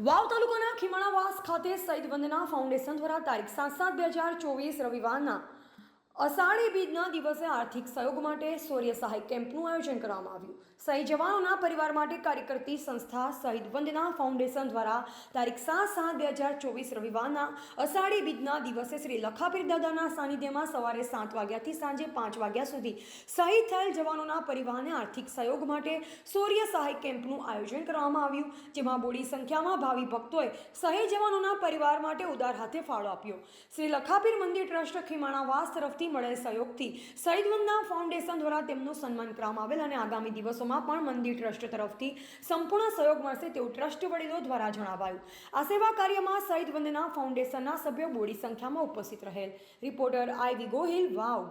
વાવ તાલુકાના ખીમાણાવાસ ખાતે સઈદ વંદના ફાઉન્ડેશન દ્વારા તારીખ સાત સાત બે હજાર ચોવીસ રવિવારના અષાઢી બીજના દિવસે આર્થિક સહયોગ માટે સૌર્ય સહાય કેમ્પનું આયોજન કરવામાં આવ્યું. શહીદ જવાનોના પરિવાર માટે કાર્ય કરતી સંસ્થા શહીદ વંદના ફાઉન્ડેશન દ્વારા તારીખ સાત સાત બે હજાર ચોવીસ રવિવારના અષાઢી બીજના દિવસે શ્રી લખાપીર દાદાના સાનિધ્યમાં સવારે સાત વાગ્યાથી સાંજે પાંચ વાગ્યા સુધી શહીદ થયેલ જવાનોના પરિવારને આર્થિક સહયોગ માટે સૌર્ય સહાય કેમ્પનું આયોજન કરવામાં આવ્યું, જેમાં બોડી સંખ્યામાં ભાવિ ભક્તોએ શહીદ જવાનોના પરિવાર માટે ઉદાર હાથે ફાળો આપ્યો. શ્રી લખાપીર મંદિર ટ્રસ્ટ ખીમાણાવાસ તરફથી મળેલ સહયોગથી. શહીદવંદના ફાઉન્ડેશન દ્વારા તેમનું સન્માન કરવામાં આવેલ અને આગામી દિવસોમાં પણ મંદિર ટ્રસ્ટ તરફથી સંપૂર્ણ સહયોગ મળશે તેવું ટ્રસ્ટ વડીલો દ્વારા જણાવાયું. આ સેવા કાર્યમાં શહીદ વંદના ફાઉન્ડેશનના સભ્યો બોડી સંખ્યામાં ઉપસ્થિત રહેલ. Reporter I V Gohil, Vav.